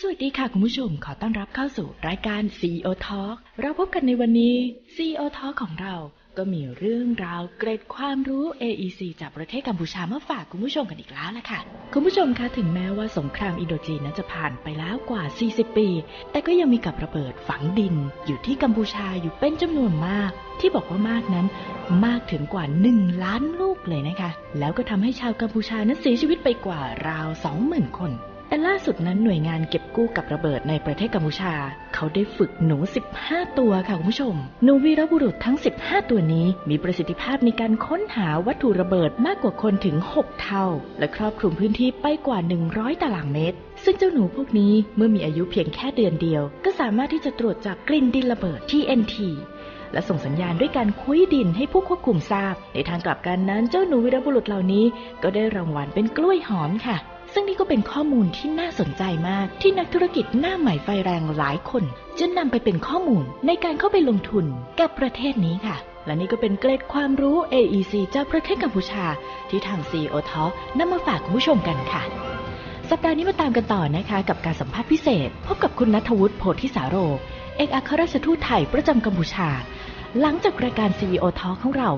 สวัสดีค่ะคุณผู้ชมขอต้อนรับเข้าสู่รายการ CEO Talk เราพบกันในวันนี้ CEO Talk ของเราก็มีเรื่องราวเกร็ดความรู้ AEC จากประเทศกัมพูชามาฝากคุณผู้ชมกันอีกแล้วล่ะค่ะ คุณผู้ชมคะถึงแม้ว่าสงครามอินโดจีนนั้นจะผ่านไปแล้วกว่า 40 ปี แต่ก็ยังมีกับระเบิดฝังดิน อยู่ที่กัมพูชาอยู่เป็นจำนวนมาก ที่บอกว่ามากนั้น มากถึงกว่า 1 ล้านลูกเลยนะคะ แล้วก็ทำให้ชาวกัมพูชานั้นเสียชีวิตไปกว่าราว 20,000 คน แต่ล่าสุดนั้นหน่วยงานเก็บกู้กับระเบิดในประเทศกัมพูชา เขาได้ฝึกหนู 15 ตัวค่ะคุณผู้ชม หนูวีรบุรุษทั้ง 15 ตัวนี้ มีประสิทธิภาพในการค้นหาวัตถุระเบิดมากกว่าคนถึง 6 เท่า และครอบคลุมพื้นที่ไปกว่า 100 ตารางเมตร ซึ่งเจ้าหนูพวกนี้เมื่อมีอายุเพียงแค่เดือนเดียว ก็สามารถที่จะตรวจจับกลิ่นดินระเบิด TNT และส่งสัญญาณด้วยการคุ้ยดินให้ผู้ควบคุมทราบ ในทางกลับกันนั้นเจ้าหนูวีรบุรุษเหล่านี้ ก็ได้รางวัลเป็นกล้วยหอมค่ะ ซึ่งนี่ก็เป็นข้อมูลที่น่าสนใจมากที่นักธุรกิจหน้าใหม่ไฟแรงหลายคนจะนำไปเป็นข้อมูลในการเข้าไปลงทุนกับประเทศนี้ค่ะ และนี่ก็เป็นเกร็ดความรู้ AEC จากประเทศกัมพูชา ที่ทาง CEO Talk นำมาฝากคุณผู้ชมกันค่ะ สัปดาห์นี้มาตามกันต่อนะคะ กับการสัมภาษณ์พิเศษ พบกับคุณนัทวุฒิโพธิสาโร เอกอัครราชทูตไทยประจำกัมพูชา หลังจากรายการ CEO Talk ของเรา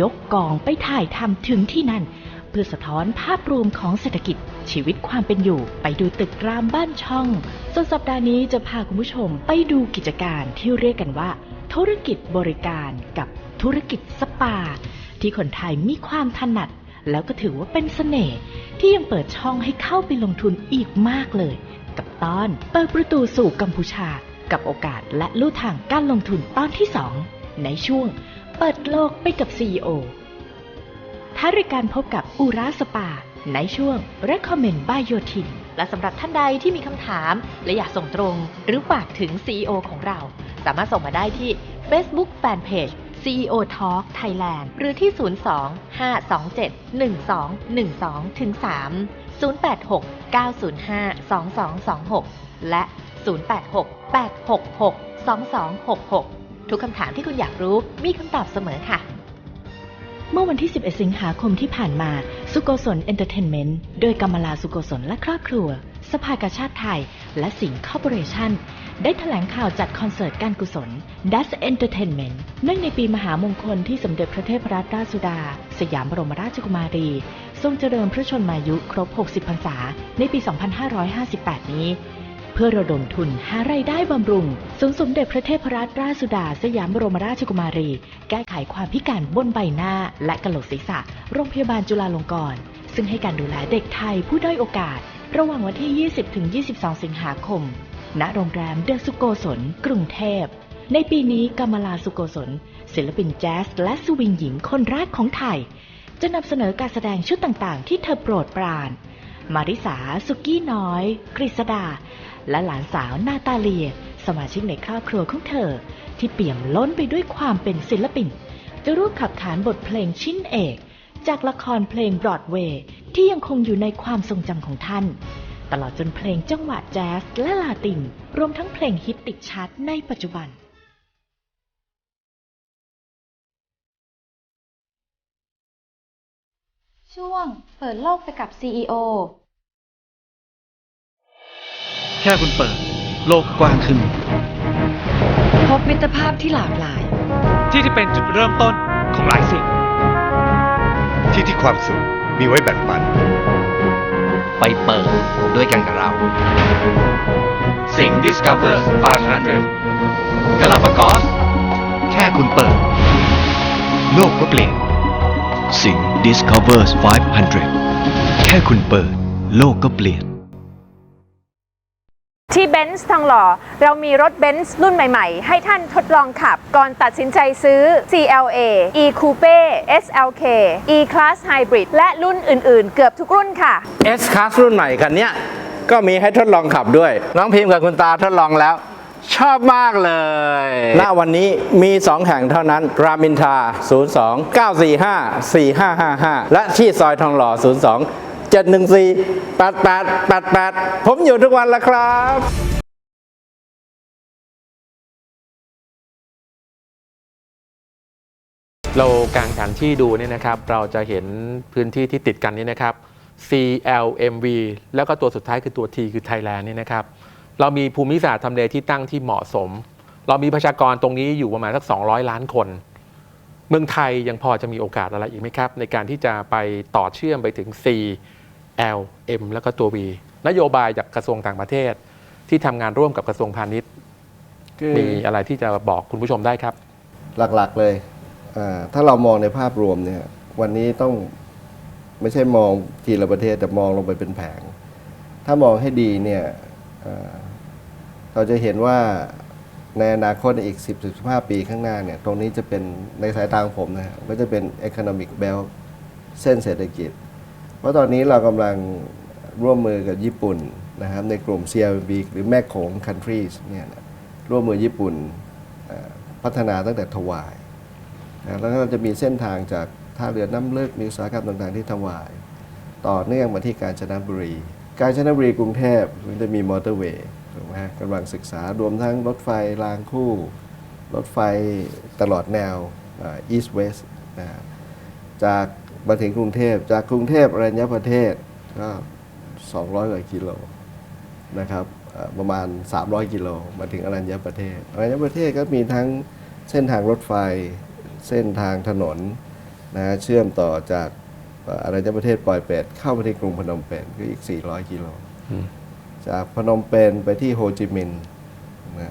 ยกกองไปถ่ายทำถึงที่นั่น เพื่อสะท้อนภาพรวมของเศรษฐกิจ ชีวิตความเป็นอยู่ ไปดูตึกรามบ้านช่องส่วนสัปดาห์นี้จะพาคุณผู้ชมไปดูกิจการที่เรียกกันว่า ธุรกิจบริการกับธุรกิจสปา ที่คนไทยมีความถนัด แล้วก็ถือว่าเป็นเสน่ห์ที่ยังเปิดช่องให้เข้าไปลงทุนอีกมากเลย กับตอนเปิดประตูสู่กัมพูชา กับโอกาสและลู่ทางการลงทุนตอนที่2ในช่วง เปิดโลกไปกับ CEO ท้ายรายการพบกับอุราสปา ในช่วง Recommend by โยทิน และสำหรับท่านใดที่มีคำถาม และอยากส่งตรง หรือฝากถึง CEO ของเรา สามารถส่งมาได้ที่ Facebook Fanpage CEO Talk Thailand หรือที่ 02 527 1212ถึง3 086 905 2226 และ 086 866 2266 ทุกคำถามที่คุณอยากรู้มีคำตอบเสมอค่ะ เมื่อวันที่ 11 สิงหาคมที่ผ่านมาสุโกศลเอนเตอร์เทนเมนต์โดยกำมลาสุโกศลและครอบครัว สภากาชาติไทย และสิงห์คอร์ปอเรชั่น ได้แถลงข่าวจัดคอนเสิร์ตการกุศล Das Entertainment เนื่องในปีมหามงคลที่สมเด็จพระเทพรัตนราชสุดา สยามบรมราชกุมารี ทรงเจริญพระชนมายุครบ 60 พรรษา ในปี 2558 นี้ เพื่อระดมทุนหารายได้บำรุงศูนย์สมเด็จพระเทพรัตนราชสุดาสยามบรมราชกุมารี แก้ไขความพิการบนใบหน้า และกระโหลกศีรษะ โรงพยาบาลจุฬาลงกรณ์ซึ่งให้การดูแลเด็กไทยผู้ด้อยโอกาส ระหว่างวันที่ 20ถึง22 สิงหาคม ณโรงแรมเดอะสุโกศลกรุงเทพ ในปีนี้กำมลาสุโกศลศิลปินแจ๊สและสวิงหญิงคนแรกของไทย จะนำเสนอการแสดงชุดต่างๆ ที่เธอโปรดปราน มาริสา สุกี้น้อย กฤษดา และหลานสาวนาตาเลีย สมาชิกในครอบครัวของเธอ ที่เปี่ยมล้นไปด้วยความเป็นศิลปิน จะร่วมขับขานบทเพลงชิ้นเอก จากละครเพลงบรอดเวย์ที่ยังคงอยู่ในความทรงจำของท่าน ตลอดจนเพลงจังหวะแจ๊สและลาติน รวมทั้งเพลงฮิตติดชาร์ตในปัจจุบันช่วงเปิดโลกไปกับ CEO แค่คุณเปิด โลกกว้างขึ้น พบมิตรภาพที่หลากหลาย ที่ที่เป็นจุดเริ่มต้นของหลายสิ่ง ที่ที่ความสุขมีไว้แบ่งปัน ไปเปิดด้วยกันกับเรา สิง Discover 500กลาปากอสแค่คุณเปิด โลกก็เปลี่ยนสิง Discovers 500 แค่คุณเปิด โลกก็เปลี่ยน ที่เบนซ์ทองหล่อเรามีรถเบนซ์รุ่นใหม่ๆ ให้ท่านทดลองขับ ก่อนตัดสินใจซื้อ CLA E Coupe SLK E Class Hybrid และรุ่นอื่นๆ เกือบทุกรุ่นค่ะ S Class รุ่นใหม่คันเนี้ยก็มีให้ทดลองขับด้วย น้องพิมพ์กับคุณตาทดลองแล้ว ชอบมากเลย ณ วันนี้มี 2 แห่งเท่านั้น รามอินทรา02 945 4555 และที่ซอยทองหล่อ02 714 8888 ผมอยู่ทุกวันแล้วครับเรากางแผนที่ดูเนี่ยนะครับ เราจะเห็นพื้นที่ที่ติดกันนี่นะครับ CLMV แล้วก็ตัวสุดท้ายคือตัว T คือ Thailand นี่นะครับ เรามีภูมิศาสตร์ทำเลที่ตั้งที่เหมาะสม เรามีประชากรตรงนี้อยู่ประมาณสัก 200 ล้านคน เมืองไทยยังพอจะมีโอกาสอะไรอีกไหมครับ ในการที่จะไปต่อเชื่อมไปถึง C L M แล้วก็ตัว V นโยบายจากกระทรวงต่างประเทศ ที่ทำงานร่วมกับกระทรวงพาณิชย์ คือมีอะไรที่จะบอกคุณผู้ชมได้ครับ หลักๆเลยอ่าถ้าเรามองในภาพรวมเนี่ยวันนี้ต้องไม่ใช่มองทีละประเทศแต่มองลงไปเป็นแผง ถ้ามองให้ดีเนี่ยอ่าเราจะเห็นว่าในอนาคตในอีก 10 15 ปีข้างหน้าเนี่ยตรงนี้จะเป็นในสายตาของผมนะฮะก็จะเป็น economic belt เส้นเศรษฐกิจ เพราะตอนนี้เรากำลังร่วมมือกับญี่ปุ่นนะครับในกลุ่ม CLB หรือแม่โขง countries เนี่ยนะร่วมมือญี่ปุ่นพัฒนาตั้งแต่ถวายนะแล้วก็จะมีเส้นทางจากท่าเรือน้ำเลึกมีอุตสาหกรรมต่างๆที่ถวาย ต่อเนื่องมาที่กาญจนบุรี กาญจนบุรีกรุงเทพมันจะมีมอเตอร์เวย์ถูกไหมกำลังศึกษารวมทั้งรถไฟรางคู่ รถไฟตลอดแนวอีสต์เวสต์จาก มาถึงกรุงเทพจากกรุงเทพอรัญญประเทศก็ 200กว่ากิโลนะครับเอ่อประมาณ 300 กิโลมาถึงอรัญญประเทศอรัญญประเทศก็มีทั้งเส้นทางรถไฟเส้นทางถนนนะฮะเชื่อมต่อจากเอ่ออรัญญประเทศปอยเป็ดเข้ามาที่กรุงพนมเปญก็อีก 400 กิโลอืมจากพนมเปญไปที่โฮจิมินห์นะ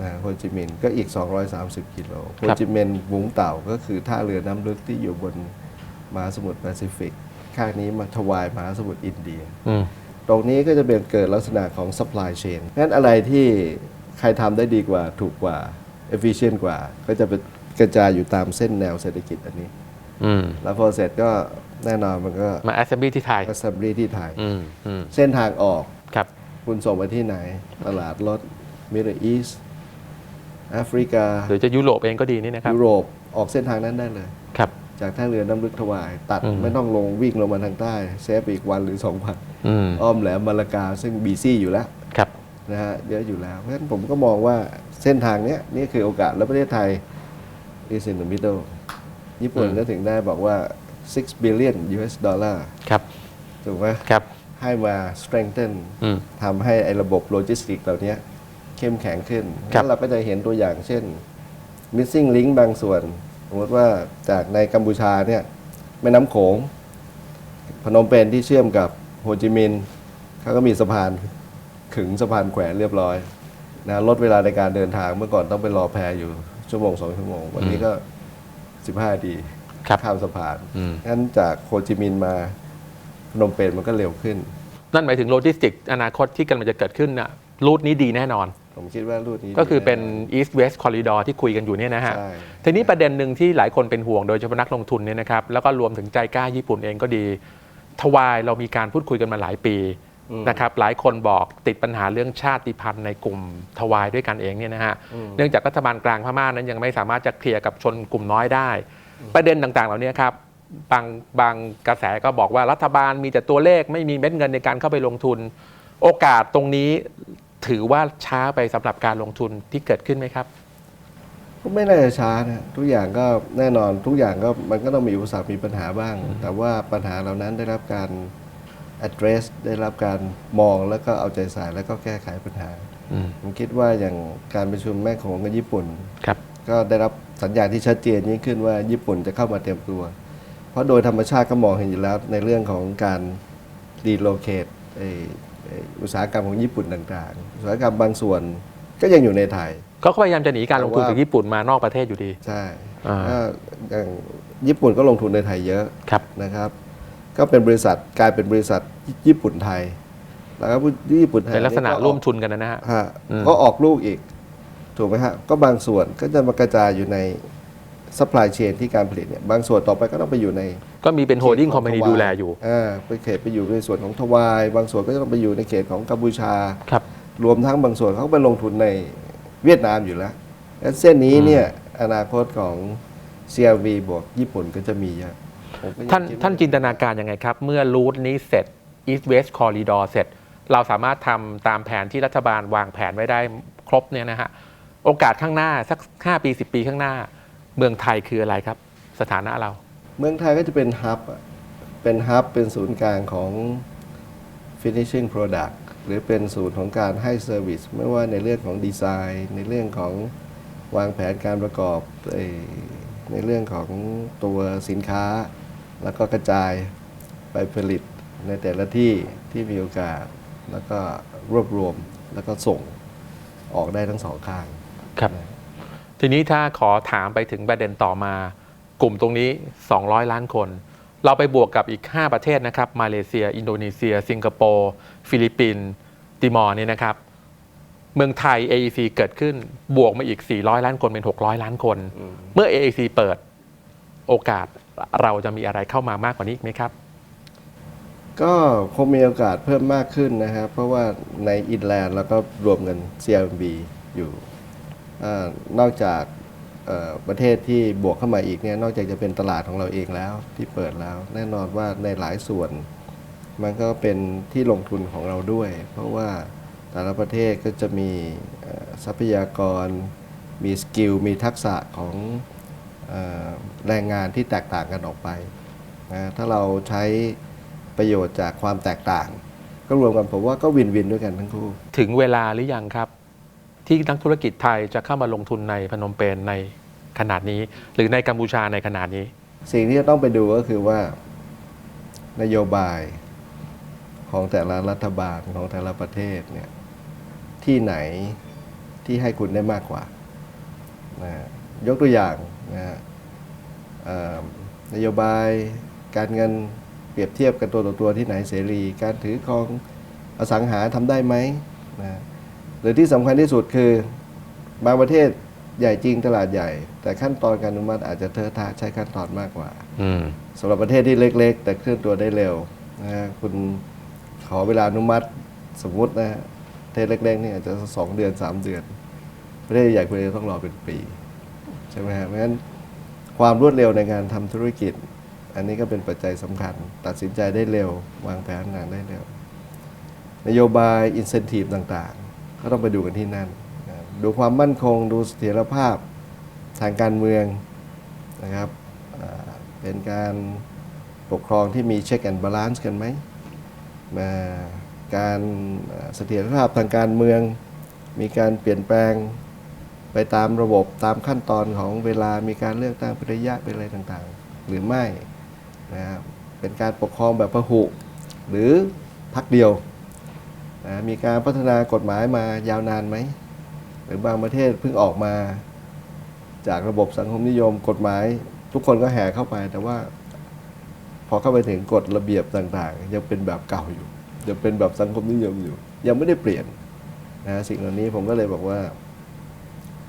นะโฮจิมินห์ก็อีก 230 กิโลโฮจิมินห์บุงเต่าก็คือท่าเรือน้ำลึกที่อยู่บน มหาสมุทรแปซิฟิกข้างนี้มาถวายมหาสมุทรอินเดียอืมตรงนี้ก็จะเป็นเกิดลักษณะของ supply chain งั้นอะไรที่ใครทำได้ดีกว่าถูกกว่า efficient กว่า ก็จะไปกระจายอยู่ตามเส้นแนวเศรษฐกิจอันนี้อืมแล้วพอเสร็จก็แน่นอนมันก็มา assembly ที่ไทย assembly ที่ไทยอืมอืมเส้นทางออกครับคุณส่งไปที่ไหน ตลาดรถ Middle East แอฟริกา หรือจะยุโรปเองก็ดีนี่นะครับ ยุโรปออกเส้นทางนั้นได้เลยครับ จากท่าเรือน้ำลึกถวาย ตัดอืมไม่ต้องลงวิ่งลงมาทางใต้เซฟอีกวันหรือสองวันอืมอ้อมแหลมมาลากาซึ่งบีซี่อยู่แล้วครับนะฮะเยอะอยู่แล้ว เพราะฉะนั้นผมก็มองว่าเส้นทางเนี้ยนี่คือโอกาสแล้วประเทศไทย is in the middle ญี่ปุ่นอืมก็ถึงได้บอกว่า 6 billion US ดอลลาร์ครับถูกไหมครับให้มา strengthen อืมทำให้ไอ้ระบบโลจิสติกเหล่านี้เข้มแข็งขึ้นครับแล้วเราก็จะเห็นตัวอย่างเช่น missing link บางส่วน สมมติว่าจากในกัมพูชาเนี่ยแม่น้ำโขง พนมเปญที่เชื่อมกับโฮจิมินห์เขาก็มีสะพานขึงสะพานแขวนเรียบร้อยนะลดเวลาในการเดินทางเมื่อก่อนต้องไปรอแพอยู่ชั่วโมงสองชั่วโมง วันนี้ก็15นาทีครับข้ามสะพานอืมงั้นจากโฮจิมินห์มาพนมเปญมันก็เร็วขึ้น นั่นหมายถึงโลจิสติก อนาคตที่กำลังจะเกิดขึ้นน่ะรูทนี้ดีแน่นอน ผมคิดว่ารูทนี้ก็คือเป็นดีแ East West Corridor ที่คุยกันอยู่เนี่ยนะฮะ ใช่ ทีนี้ประเด็นหนึ่งที่หลายคนเป็นห่วงโดยเฉพาะนักลงทุนเนี่ยนะครับ แล้วก็รวมถึงใจกล้าญี่ปุ่นเองก็ดี ทวายเรามีการพูดคุยกันมาหลายปีอืมนะครับ หลายคนบอกติดปัญหาเรื่องชาติพันธุ์ในกลุ่มทวายด้วยกันเองเนี่ยนะฮะ อืม เนื่องจากรัฐบาลกลางพม่านั้นยังไม่สามารถจะเคลียร์กับชนกลุ่มน้อยได้ ประเด็นต่างๆ เหล่านี้ครับ บางบางกระแสก็บอกว่ารัฐบาลมีแต่ตัวเลขไม่มีเม็ดเงินในการเข้าไปลงทุน โอกาสตรงนี้ ถือว่าช้าไปสำหรับการลงทุนที่เกิดขึ้นไหมครับ ก็ไม่น่าจะช้านะทุกอย่างก็แน่นอนทุกอย่างก็มันก็ต้องมีอุปสรรคมีปัญหาบ้าง แต่ว่าปัญหาเหล่านั้นได้รับการ address ได้รับการมองแล้วก็เอาใจใส่แล้วก็แก้ไขปัญหา อืมผมคิดว่าอย่างการประชุมแม่โขงกับญี่ปุ่น ครับ ก็ได้รับสัญญาณที่ชัดเจนยิ่งขึ้นว่าญี่ปุ่นจะเข้ามาเตรียมตัว เพราะโดยธรรมชาติก็มองเห็นอยู่แล้วในเรื่องของการดีโลเคต อุตสาหกรรมของญี่ปุ่นต่างๆ อุตสาหกรรมบางส่วนก็ยังอยู่ในไทยเขาก็พยายามจะหนีการลงทุนแต่ว่าจากญี่ปุ่นมานอกประเทศอยู่ดี ใช่อ่าก็อย่างญี่ปุ่นก็ลงทุนในไทยเยอะครับนะครับ ก็เป็นบริษัทกลายเป็นบริษัทญี่ปุ่นไทย แล้วก็ญี่ปุ่นไทยเป็นลักษณะก็ออกร่วมทุนกันนะฮะฮะอืมก็ออกลูกอีก ถูกไหมฮะ ก็บางส่วนก็จะมากระจายอยู่ใน supply chain ที่การผลิตเนี่ย บางส่วนต่อไปก็ต้องไปอยู่ใน ก็มีเป็นโฮดดิ้งเขคอตมขพานีทวดูแลอยู่อ่าไปเขตไปอยู่ในส่วนของทวาย บางส่วนก็ต้องไปอยู่ในเขตของกัมพูชา ครับ รวมทั้งบางส่วนเขาก็ไปลงทุนในเวียดนามอยู่แล้วและเส้นนี้เนี่ยอนาคตของ CLV บวกญี่ปุ่นก็จะมีเยอะผมก็ยังท่านคิดว่ท่านจินตนาการยังไงครับ เมื่อรูทนี้เสร็จ East West Corridor เสร็จ เราสามารถทำตามแผนที่รัฐบาลวางแผนไว้ได้ครบเนี่ยนะฮะ โอกาสข้างหน้าสัก 5 ปี 10 ปีข้างหน้า เมืองไทยคืออะไรครับ สถานะเรา เมืองไทยก็จะเป็นฮับอะเป็นฮับเป็นศูนย์กลางของ finishing product หรือเป็นศูนย์ของการให้เซอร์วิสไม่ว่าในเรื่องของดีไซน์ ในเรื่องของวางแผนการประกอบเอ่อในเรื่องของตัวสินค้า แล้วก็กระจายไปผลิตในแต่ละที่ที่มีโอกาส แล้วก็รวบรวมแล้วก็ส่งออกได้ทั้งสองข้าง ครับ ทีนี้ถ้าขอถามไปถึงประเด็นต่อมา กลุ่มตรงนี้ 200 ล้านคน เราไปบวกกับอีก 5 ประเทศนะครับ มาเลเซีย อินโดนีเซีย สิงคโปร์ฟิลิปปินส์ติมอร์เนี่ยนะครับ เมืองไทย AEC เกิดขึ้นบวกมาอีก 400 ล้านคนเป็น 600 ล้านคน เมื่อ AEC เปิดโอกาสเราจะมีอะไรเข้ามามากกว่านี้อีกไหมครับ ก็คงมีโอกาสเพิ่มมากขึ้นนะครับเพราะว่าในอินแลนด์แล้วก็รวมกัน CLMB อยู่อานอกจากเอ่อ ประเทศที่บวกเข้ามาอีกเนี่ยนอกจากจะเป็นตลาดของเราเองแล้วที่เปิดแล้ว แน่นอนว่าในหลายส่วน มันก็เป็นที่ลงทุนของเราด้วย เพราะว่าแต่ละประเทศก็จะมีทรัพยากร มีสกิล มีทักษะของออแรงงานที่แตกต่างกันออกไปนะถ้าเราใช้ประโยชน์จากความแตกต่าง ก็รวมกันผมว่าก็วินวินด้วยกันทั้งคู่ ถึงเวลาหรือยังครับ ที่นักธุรกิจไทยจะเข้ามาลงทุนในพนมเปญในขนาดนี้ หรือในกัมพูชาในขนาดนี้ สิ่งที่จะต้องไปดูก็คือว่านโยบายของแต่ละรัฐบาลของแต่ละประเทศเนี่ยที่ไหนที่ให้คุณได้มากกว่านะยกตัวอย่างนะนโยบายการเงินเปรียบเทียบกันตัวต่อตัวที่ไหนเสรี การถือครองอสังหาทำได้ไหมนะ หรือที่สำคัญที่สุดคือบางประเทศใหญ่จริงตลาดใหญ่ แต่ขั้นตอนการอนุมัติอาจจะเทอะทะใช้ขั้นตอนมากกว่า อืม สำหรับประเทศที่เล็ก ๆ แต่เคลื่อนตัวได้เร็วนะฮะคุณขอเวลาอนุมัติสมมุตินะฮะประเทศเล็กๆนี่อาจจะสองเดือนสามเดือน ประเทศใหญ่คุณจะต้องรอเป็นปี ใช่ไหมฮะเพราะฉะนั้นความรวดเร็วในการทำธุรกิจ อันนี้ก็เป็นปัจจัยสำคัญ ตัดสินใจได้เร็ว วางแผนงานได้เร็ว นโยบายอินเซนティブต่างๆ ก็ต้องไปดูกันที่นั่นนะดูความมั่นคงดูเสถียรภาพทางการเมืองนะครับเป็นการปกครองที่มีเช็คแอนด์บาลานซ์กันไหมมาการเสถียรภาพทางการเมือง มีการเปลี่ยนแปลงไปตามระบบตามขั้นตอนของเวลามีการเลือกตั้งเป็นระยะเป็นอะไรต่างๆ หรือไม่นะครับเป็นการปกครองแบบพหุหรือพักเดียว นะมีการพัฒนากฎหมายมายาวนานไหม หรือบางประเทศเพิ่งออกมา จากระบบสังคมนิยมกฎหมาย ทุกคนก็แห่เข้าไป แต่ว่า พอเข้าไปถึงกฎระเบียบต่างๆ ยังเป็นแบบเก่าอยู่ยังเป็นแบบสังคมนิยมอยู่ ยังไม่ได้เปลี่ยนนะสิ่งเหล่านี้ผมก็เลยบอกว่า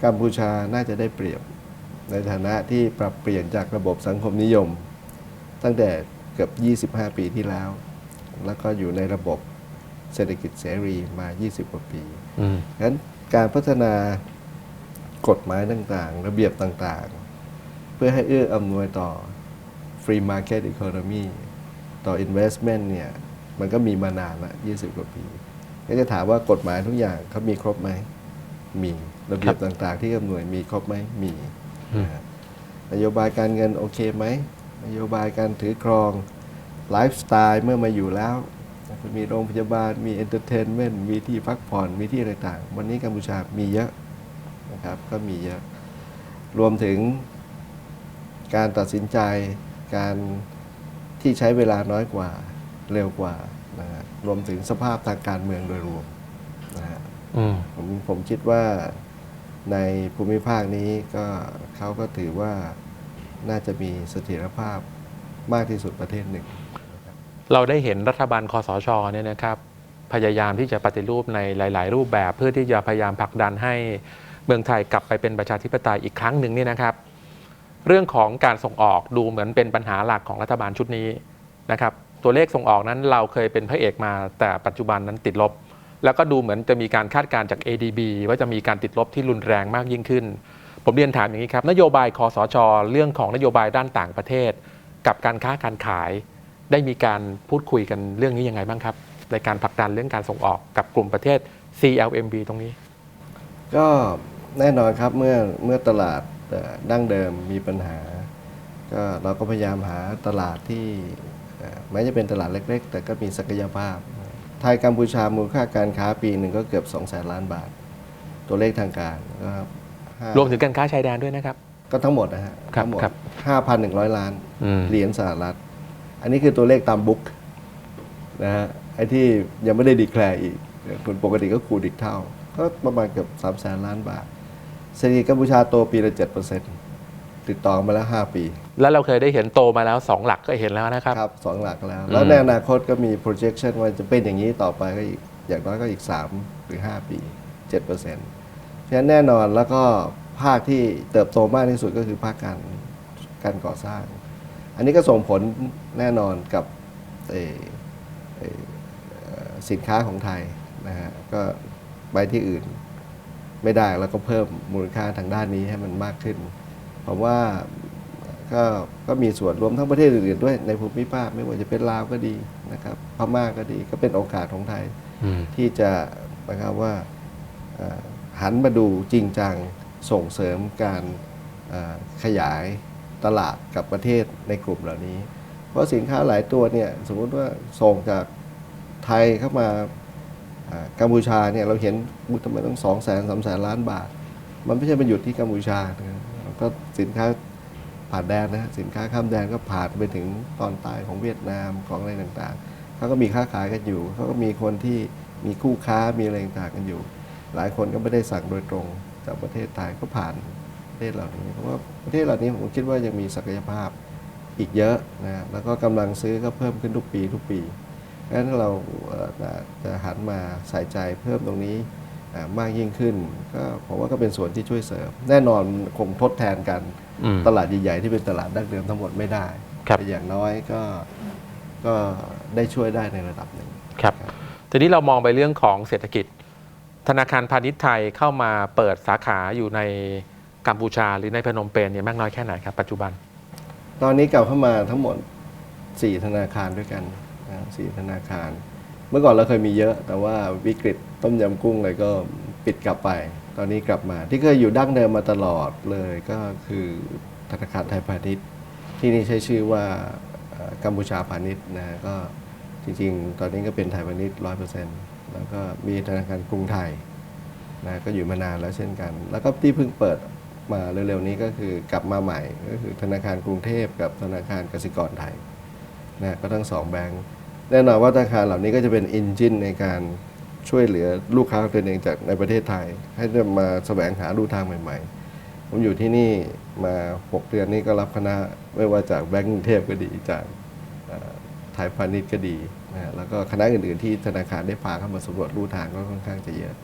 กัมพูชาน่าจะได้เปรียบ ในฐานะที่ปรับเปลี่ยนจากระบบสังคมนิยม ตั้งแต่เกือบ 25 ปีที่แล้ว แล้วก็อยู่ในระบบ เศรษฐกิจเสรีมา 20 กว่าปีอืมงั้นการพัฒนากฎหมายต่างๆ ระเบียบต่างๆ เพื่อให้เอื้ออำนวยต่อ free market economy ต่อ investment เนี่ยมันก็มีมานานละ 20 กว่าปี ก็จะถามว่ากฎหมายทุกอย่างเขามีครบไหม มีระเบียบต่างๆ ที่อำนวยมีครบไหม มีอืมนะฮะนโยบายการเงินโอเคไหมนโยบายการถือครองไลฟ์สไตล์เมื่อมาอยู่แล้วคุณ มีโรงพยาบาล มีเอนเตอร์เทนเมนต์ มีที่พักผ่อน มีที่อะไรต่าง วันนี้กัมพูชามีเยอะนะครับ ก็มีเยอะ รวมถึงการตัดสินใจ การที่ใช้เวลาน้อยกว่า เร็วกว่านะฮะรวมถึงสภาพทางการเมืองโดยรวมนะฮะอืมผมผมคิดว่าในภูมิภาคนี้ก็เขาก็ถือว่าน่าจะมีเสถียรภาพมากที่สุดประเทศหนึ่ง เราได้เห็นรัฐบาลคอสชเนี่ยนะครับพยายามที่จะปฏิรูปในหลาย ๆ รูปแบบ เพื่อที่จะพยายามผลักดันให้เมืองไทยกลับไปเป็นประชาธิปไตยอีกครั้งหนึ่งเนี่ยนะครับ เรื่องของการส่งออกดูเหมือนเป็นปัญหาหลักของรัฐบาลชุดนี้นะครับตัวเลขส่งออกนั้นเราเคยเป็นพระเอกมา แต่ปัจจุบันนั้นติดลบ แล้วก็ดูเหมือนจะมีการคาดการณ์จาก ADB ว่าจะมีการติดลบที่รุนแรงมากยิ่งขึ้น ผมเรียนถามอย่างนี้ครับนโยบายคอสช เรื่องของนโยบายด้านต่างประเทศ กับการค้าการขาย ได้มีการพูดคุยกันเรื่องนี้ยังไงบ้างครับ ในการผลักดันเรื่องการส่งออกกับกลุ่มประเทศ CLMB ตรงนี้ ก็แน่นอนครับเมื่อเมื่อตลาดเอ่อดั้งเดิมมีปัญหา ก็เราก็พยายามหาตลาดที่เอ่อแม้จะเป็นตลาดเล็ก ๆ แต่ก็มีศักยภาพ ไทยกัมพูชามูลค่าการค้าปีหนึ่งก็เกือบ2แสนล้านบาท ตัวเลขทางการก็ห้ารวมถึงการค้าชายแดนด้วยนะครับ ก็ทั้งหมดนะฮะครับทั้งหมดครับ5,100 ล้านอืมเหรียญสหรัฐ อันนี้คือตัวเลขตามบุ๊กนะฮะไอ้ที่ยังไม่ได้ดีแคลร์อีกคนปกติก็คูณอีกเท่า ก็ประมาณเกือบ3แสนล้านบาทเศรษฐกิจกัมพูชาโตปีละ7%ติดต่อมาแล้ว 5 ปี แล้วเราเคยได้เห็นโตมาแล้ว 2 หลักก็เห็นแล้วนะครับ ครับสองหลักแล้วอืมแล้วในอนาคตก็มี projection ว่าจะเป็นอย่างนี้ต่อไปก็อีกอย่างน้อยก็อีก 3 หรือ 5 ปี 7%เพราะฉะนั้นแน่นอนแล้วก็ภาคที่เติบโตมากที่สุดก็คือภาคการการก่อสร้าง อันนี้ก็ส่งผล แน่นอนกับเอ่อเอ่อเอ่อสินค้าของไทยนะฮะก็ไปที่อื่นไม่ได้แล้วก็เพิ่มมูลค่าทางด้านนี้ให้มันมากขึ้นผมว่าก็ก็มีส่วนรวมทั้งประเทศอื่นๆด้วยในภูมิภาคไม่ว่าจะเป็นลาวก็ดีนะครับพม่าก็ดีก็เป็นโอกาสของไทยอืมที่จะนะครับว่าเอ่อหันมาดูจริงจังส่งเสริมการเอ่อขยายตลาดกับประเทศในกลุ่มเหล่านี้เพ ราะสินค้าหลายตัวเนี่ยสมมุติว่าส่งจากไทยเข้ามากัมพูชาเนี่ยเราเห็นอุ๊ยทำไมต้องสองแสนสามแสนล้านบาท มันไม่ใช่มันหยุดที่กัมพูชานะก็สินค้าผ่านแดนนะสินค้าข้ามแดนก็ผ่านไปถึงตอนใต้ของเวียดนามของอะไรต่างๆเขาก็มีค้าขายกันอยู่เขาก็มีคนที่มีคู่ค้ามีอะไรต่างกันอยู่ หลายคนก็ไม่ได้สั่งโดยตรงจากประเทศไทยก็ผ่านประเทศเหล่านี้เพราะว่าประเทศเหล่านี้ผมคิดว่ายังมีศักยภาพ อีกเยอะนะแล้วก็กำลังซื้อก็เพิ่มขึ้นทุกปีทุกปีเพราะฉะนั้นเราเอ่อจะหันมาใส่ใจเพิ่มตรงนี้อ่ามากยิ่งขึ้น ก็ผมว่าก็เป็นส่วนที่ช่วยเสริม แน่นอนคงทดแทนกันอืมตลาดใหญ่ๆที่เป็นตลาดดั้งเดิมทั้งหมดไม่ได้ครับแต่อย่างน้อยก็ก็ได้ช่วยได้ในระดับหนึ่งครับทีนี้เรามองไปเรื่องของเศรษฐกิจ ธนาคารพาณิชย์ไทยเข้ามาเปิดสาขาอยู่ในกัมพูชาหรือในพนมเปญเนี่ยมากน้อยแค่ไหนครับปัจจุบัน ตอนนี้กลับเข้ามาทั้งหมด 4 ธนาคารด้วยกันนะสี่ธนาคาร เมื่อก่อนเราเคยมีเยอะ แต่ว่าวิกฤตต้มยำกุ้งเลยก็ปิดกลับไป ตอนนี้กลับมา ที่เคยอยู่ดั้งเดิมมาตลอดเลยก็คือธนาคารไทยพาณิชย์ ที่นี่ใช้ชื่อว่ากัมพูชาพาณิชย์นะก็จริงๆ ตอนนี้ก็เป็นไทยพาณิชย์ร้อยเปอร์เซ็นต์แล้วก็มีธนาคารกรุงไทยนะก็อยู่มานานแล้วเช่นกัน แล้วก็ที่เพิ่งเปิด มาเร็วๆนี้ก็คือกลับมาใหม่ก็คือธนาคารกรุงเทพกับธนาคารกสิกรไทยนะก็ทั้งสองแบงก์แน่นอนว่าธนาคารเหล่านี้ก็จะเป็นอินจินในการช่วยเหลือลูกค้าตัวเองจากในประเทศไทย ให้ได้มาแสวงหาลู่ทางใหม่ๆ ผมอยู่ที่นี่มา 6 เดือนนี้ก็รับคณะไม่ว่าจากแบงก์กรุงเทพก็ดีจากเอ่อไทยพาณิชย์ก็ดีนะฮะแล้วก็คณะอื่นๆที่ธนาคารได้พาเข้ามาสำรวจลู่ทางก็ค่อนข้างจะเยอะ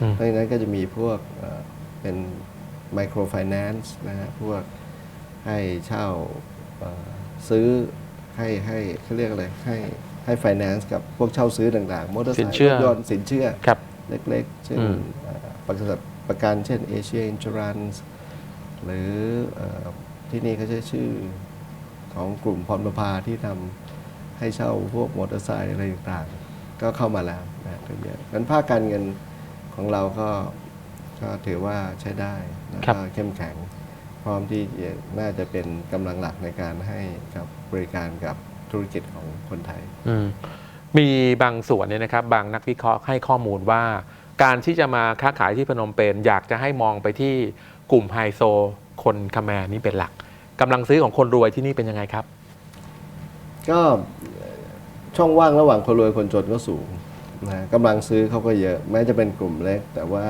อืมเพราะฉะนั้นก็จะมีพวกเอ่อเป็น ไมโครไฟแนนซ์นะฮะพวกให้เช่าเอ่อซื้อให้ให้เขาเรียกอะไรให้ให้ไฟแนนซ์กับพวกเช่าซื้อต่างๆมอเตอร์ไซสินค์เชื่อรถยนต์สินเชื่อครับเล็กๆ เช่นอืมเอ่อประกันประกันเช่นเอเชียอินช r รันส์หรือเออที่นี่เขาใช้ชื่อของกลุ่มพรประภาที่ทำให้เช่าพวกมอเตอร์ไซค์อะไรต่างๆ ก็เข้ามาแล้วนะก็เยอะงั้นภาคการเงินของเราก็ ก็ถือว่าใช้ได้แล้วครัก็บเข้มแข็ง พร้อมที่จะน่าจะเป็นกำลังหลักในการให้กับบริการกับธุรกิจของคนไทยอืมมีบางส่วนเนี่ยนะครับ บางนักวิเคราะห์ให้ข้อมูลว่า การที่จะมาค้าขายที่พนมเปญอยากจะให้มองไปที่กลุ่มไฮโซ คนคาแมร์นี่เป็นหลักกำลังซื้อของคนรวยที่นี่เป็นยังไงครับ ก็ช่องว่างระหว่างคนรวยคนจนก็สูงนะกำลังซื้อเขาก็เยอะ แม้จะเป็นกลุ่มเล็กแต่ว่า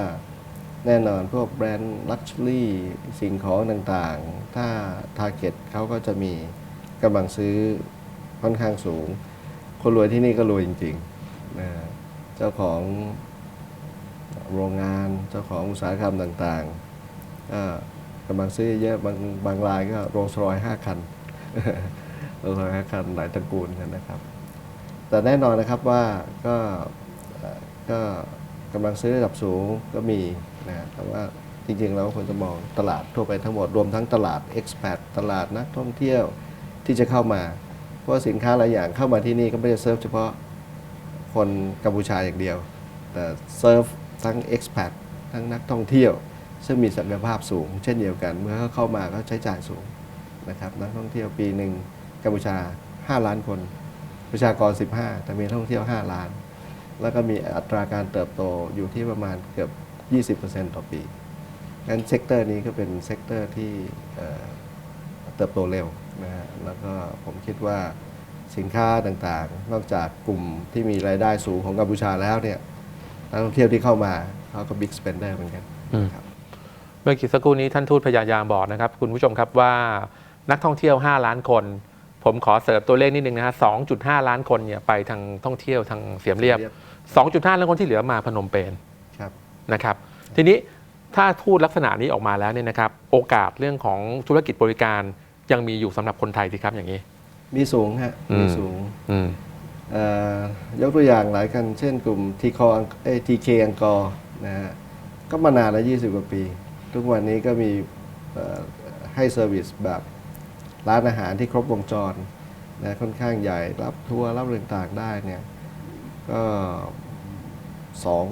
แน่นอนพวกแบรนด์ลักชัวรี่สิ่งของต่างๆ ถ้าทาร์เก็ตเขาก็จะมีกำลังซื้อค่อนข้างสูง คนรวยที่นี่ก็รวยจริงๆนะเจ้าของโรงงานเจ้าของอุตสาหกรรมต่างๆก็กำลังซื้อเยอะบางบางรายก็โรลส์รอยห้าคันโรลส์รอยห้าคันหลายตระกูลกันนะครับ แต่แน่นอนนะครับว่าก็ก็กำลังซื้อระดับสูงก็มี นะแต่ว่าจริงๆเราควรจะมองตลาดทั่วไปทั้งหมดรวมทั้งตลาด expat ตลาดนักท่องเที่ยวที่จะเข้ามา เพราะว่าสินค้าหลายอย่างเข้ามาที่นี่ก็ไม่ได้เซิร์ฟเฉพาะคนกัมพูชาอย่างเดียว แต่เซิร์ฟทั้ง expat ทั้งนักท่องเที่ยว ซึ่งมีศักยภาพสูง เช่นเดียวกัน เมื่อเขาเข้ามาก็ใช้จ่ายสูงนะครับนักท่องเที่ยวปีหนึ่งกัมพูชา 5 ล้านคน ประชากร 15 แต่มีนักท่องเที่ยว 5 ล้าน แล้วก็มีอัตราการเติบโตอยู่ที่ประมาณเกือบ 20%ต่อปีงั้นเซกเตอร์นี้ก็เป็นเซกเตอร์ที่เอ่อเติบโตเร็วนะฮะแล้วก็ผมคิดว่าสินค้าต่างๆ นอกจากกลุ่มที่มีรายได้สูงของกัมพูชาแล้วเนี่ยนักท่องเที่ยวที่เข้ามาเขาก็บิ๊กสเปนเดอร์เหมือนกันอืมครับเมื่อกี้สักครู่นี้ท่านทูตพยายามบอกนะครับ คุณผู้ชมครับว่านักท่องเที่ยว 5 ล้านคน ผมขอเสริมตัวเลขนิดนึงนะฮะ 2.5 ล้านคนเนี่ยไปทางท่องเที่ยวทางเสียมเรียบ 2.5 ล้านคนที่เหลือมาพนมเปญครับ นะครับ ทีนี้ถ้าทูตลักษณะนี้ออกมาแล้วเนี่ยนะครับ โอกาสเรื่องของธุรกิจบริการยังมีอยู่สำหรับคนไทยสิครับอย่างนี้ มีสูงฮะอืมมีสูงอืมเอ่อยกตัวอย่างหลายกันเช่นกลุ่มทีคอเอทีเคอังกอร์นะฮะก็มานานแล้ว20 กว่าปี ทุกวันนี้ก็มีเอ่อให้เซอร์วิสแบบร้านอาหารที่ครบวงจรนะค่อนข้างใหญ่รับทัวร์รับเรื่องต่างๆได้เนี่ยก็สอง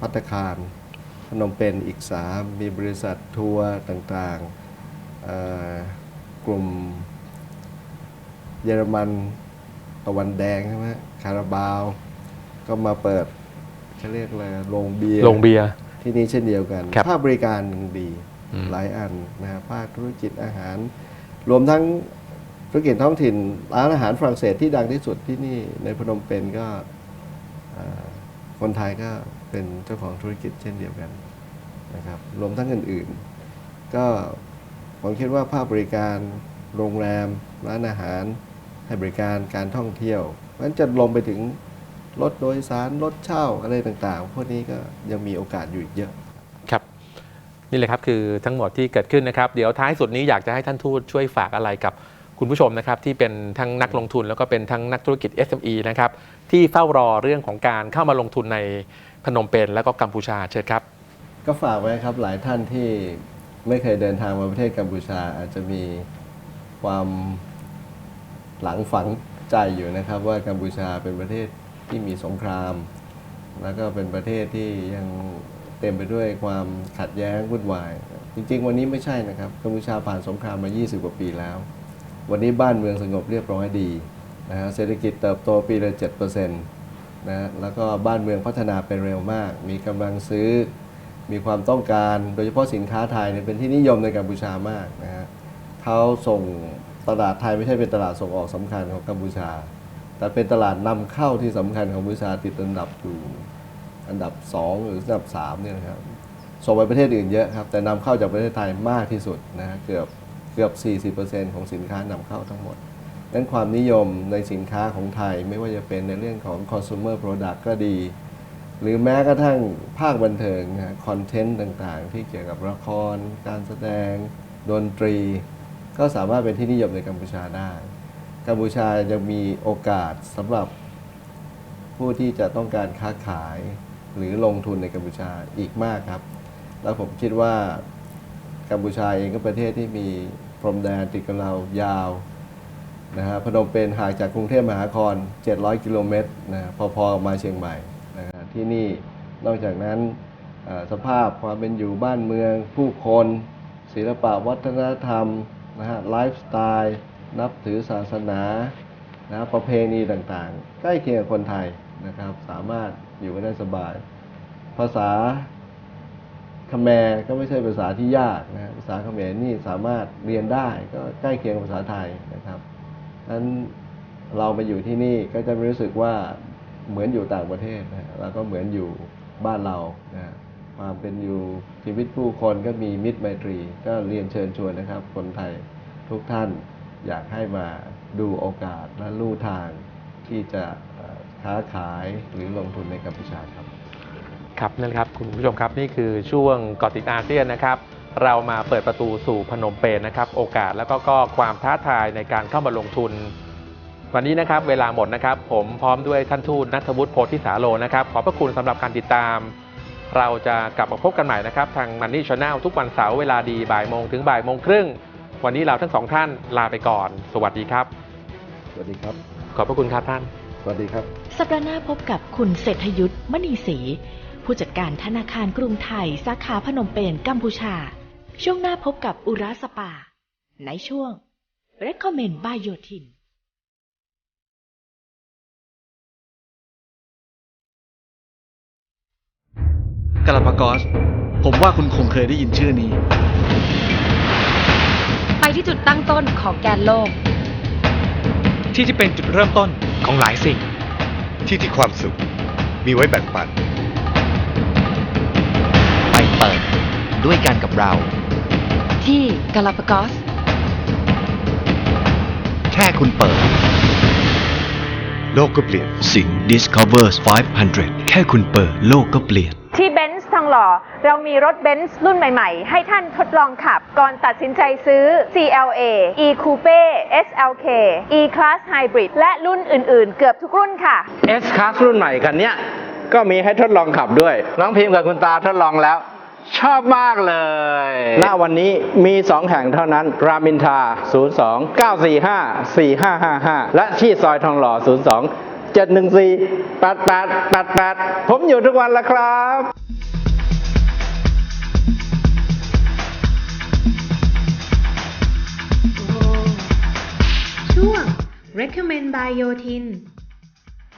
พัตตาคารพนมเปญอีกสามมีบริษัททัวร์ต่างๆเอ่อกลุ่มเยอรมันตะวันแดงใช่ไหมคาราบาว ก็มาเปิดเขาเรียกอะไรโรงเบียร์โรงเบียร์ ที่นี่เช่นเดียวกัน ครับภาคบริการดีอืม หลายอันนะฮะภาคธุรกิจอาหาร รวมทั้งธุรกิจท้องถิ่นร้านอาหารฝรั่งเศสที่ดังที่สุดที่นี่ในพนมเปญก็เอ่อคนไทยก็ เป็นเจ้าของธุรกิจเช่นเดียวกันนะครับรวมทั้งอื่นๆ ก็ผมคิดว่าภาคบริการโรงแรม ร้านอาหาร ให้บริการการท่องเที่ยวมันจะลงไปถึงรถโดยสารรถเช่าอะไรต่างๆ พวกนี้ก็ยังมีโอกาสอยู่อีกเยอะ ครับ นี่เลยครับคือทั้งหมดที่เกิดขึ้นนะครับ เดี๋ยวท้ายสุดนี้อยากจะให้ท่านทูตช่วยฝากอะไรกับ คุณผู้ชมนะครับที่เป็นทั้งนักลงทุนแล้วก็เป็นทั้งนักธุรกิจ SME นะครับที่เฝ้ารอเรื่องของการเข้ามาลงทุนในพนมเปญแล้วก็กัมพูชาเชิญครับ ก็ฝากไว้ครับหลายท่านที่ไม่เคยเดินทางมาประเทศกัมพูชาอาจจะมีความหลังฝังใจอยู่นะครับ ว่ากัมพูชาเป็นประเทศที่มีสงคราม แล้วก็เป็นประเทศที่ยังเต็มไปด้วยความขัดแย้งวุ่นวาย จริง ๆ วันนี้ไม่ใช่นะครับกัมพูชาผ่านสงครามมา 20 กว่าปีแล้ว วันนี้บ้านเมืองสงบเรียบร้อยดีนะฮะเศรษฐกิจเติบโตปีละ7%นะฮะแล้วก็บ้านเมืองพัฒนาไปเร็วมาก มีกำลังซื้อมีความต้องการโดยเฉพาะสินค้าไทยเนี่ยเป็นที่นิยมในกัมพูชามากนะฮะเขาส่งตลาดไทยไม่ใช่เป็นตลาดส่งออกสำคัญของกัมพูชา แต่เป็นตลาดนำเข้าที่สำคัญของกัมพูชาติดอันดับอยู่อันดับ 2 หรืออันดับ3เนี่ยนะครับส่งไปประเทศอื่นเยอะครับแต่นำเข้าจากประเทศไทยมากที่สุดนะฮะเกือบ เกือบ 40%ของสินค้านำเข้าทั้งหมดดังนั้นความนิยมในสินค้าของไทยไม่ว่าจะเป็นในเรื่องของ consumer product ก็ดี หรือแม้กระทั่งภาคบันเทิงคอนเทนต์ต่างๆ ที่เกี่ยวกับละคร การแสดง ดนตรี ก็สามารถเป็นที่นิยมในกัมพูชาได้ กัมพูชายังมีโอกาสสำหรับผู้ที่จะต้องการค้าขายหรือลงทุนในกัมพูชาอีกมากครับ แล้วผมคิดว่ากัมพูชาเองก็ประเทศที่มี รมแดนติดกับเรายาวนะฮะพนมเปญห่างจากกรุงเทพมหานคร 700 กิโลเมตรนะพอๆกับมาเชียงใหม่นะฮะที่นี่นอกจากนั้นสภาพความเป็นอยู่บ้านเมือง ผู้คน ศิลปะวัฒนธรรมนะฮะไลฟ์สไตล์นับถือศาสนานะประเพณีต่างๆ ใกล้เคียงกับคนไทยนะครับ สามารถอยู่กันได้สบาย ภาษา คแมร์ก็ไม่ใช่ภาษาที่ยากนะภาษาคแมร์นี่สามารถเรียนได้ก็ใกล้เคียงภาษาไทยนะครับนั้นเรามาอยู่ที่นี่ก็จะไม่รู้สึกว่าเหมือนอยู่ต่างประเทศนะเราก็เหมือนอยู่บ้านเรานะความเป็นอยู่ชีวิตผู้คนก็มีมิตรไมตรี ก็เรียนเชิญชวนนะครับ คนไทยทุกท่านอยากให้มาดูโอกาสและลู่ทางที่จะค้าขายหรือลงทุนในกัมพูชาครับ ครับนั่นแหละครับคุณผู้ชมครับนี่คือช่วงเกาะติดอาเซียนนะครับ เรามาเปิดประตูสู่พนมเปญนะครับโอกาสแล้วก็ก็ความท้าทายในการเข้ามาลงทุน วันนี้นะครับเวลาหมดนะครับ ผมพร้อมด้วยท่านทูตนัทวุฒิโพธิสาโลนะครับขอบพระคุณสำหรับการติดตาม เราจะกลับมาพบกันใหม่นะครับทาง Money Channel ทุกวันเสาร์เวลาดีบ่ายโมงถึงบ่ายโมงครึ่งวันนี้เราทั้งสองท่านลาไปก่อน สวัสดีครับ สวัสดีครับ ขอบพระคุณครับท่าน สวัสดีครับ สัปดาห์หน้าพบกับคุณเศรษฐยุทธ์มณีศรี ผู้จัดการธนาคารกรุงไทย สาขาพนมเปญกัมพูชา ช่วงหน้าพบกับอุราสปา ในช่วง Recommend by โยทินกาลาปากอส ผมว่าคุณคงเคยได้ยินชื่อนี้ ไปที่จุดตั้งต้นของแกนโลก ที่ที่เป็นจุดเริ่มต้นของหลายสิ่ง ที่ที่ความสุข มีไว้แบ่งปันไป เปิด ด้วยกันกับเรา ที่กาลาปากอส แค่คุณเปิด โลกก็เปลี่ยน สิง Discovers 500 แค่คุณเปิด โลกก็เปลี่ยน ที่เบนซ์ทองหล่อ เรามีรถเบนซ์รุ่นใหม่ ๆ ให้ท่านทดลองขับ ก่อนตัดสินใจซื้อ CLA E Coupe SLK E Class Hybrid และรุ่นอื่นๆ เกือบทุกรุ่นค่ะ S Class รุ่นใหม่คันเนี้ยก็มีให้ทดลองขับด้วย น้องพิมพ์กับคุณตาทดลองแล้ว ชอบมากเลยณวันนี้มี 2 แห่งเท่านั้น รามอินทรา02 945 4555 และที่ซอยทองหล่อ 02 714 8888 ผมอยู่ทุกวันแล้วครับช่วง recommend by โยทิน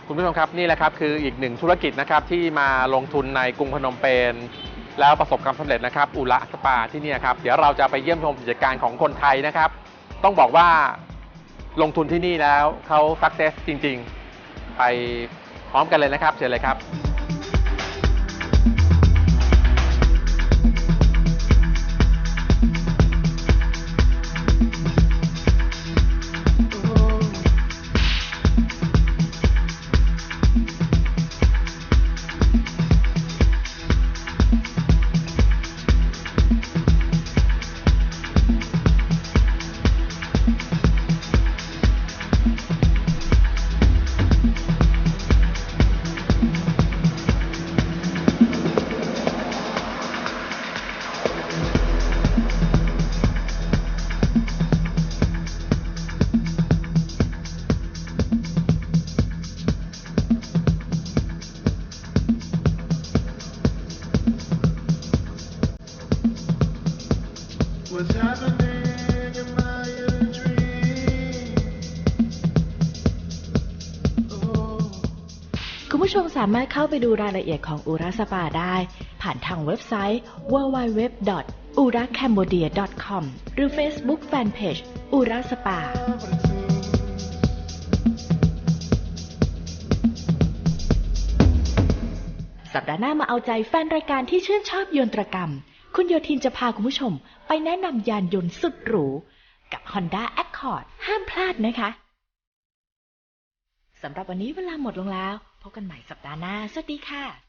คุณผู้ชมครับ นี่แหละครับ คืออีกหนึ่งธุรกิจนะครับ ที่มาลงทุนในกรุงพนมเปญ แล้วประสบความสำเร็จนะครับอุระสปาที่นี่ครับเดี๋ยวเราจะไปเยี่ยมชมกิจการของคนไทยนะครับ ต้องบอกว่าลงทุนที่นี่แล้วเขาสักเซสจริง ๆ ไปพร้อมกันเลยนะครับเชิญเลยครับ มสามารถเข้าไปดูรายละเอียดของอุราสปาได้ ผ่านทางเว็บไซต์ www.uracambodia.com หรือ Facebook Fanpage อุราสปาสัปดาห์หน้ามาเอาใจแฟนรายการที่ชื่นชอบยนตรกรรม คุณโยทินจะพาคุณผู้ชม ไปแนะนำยานยนต์สุดหรู กับ Honda Accord ห้ามพลาดนะคะ สำหรับวันนี้เวลาหมดลงแล้ว พบกันใหม่สัปดาห์หน้า สวัสดีค่ะ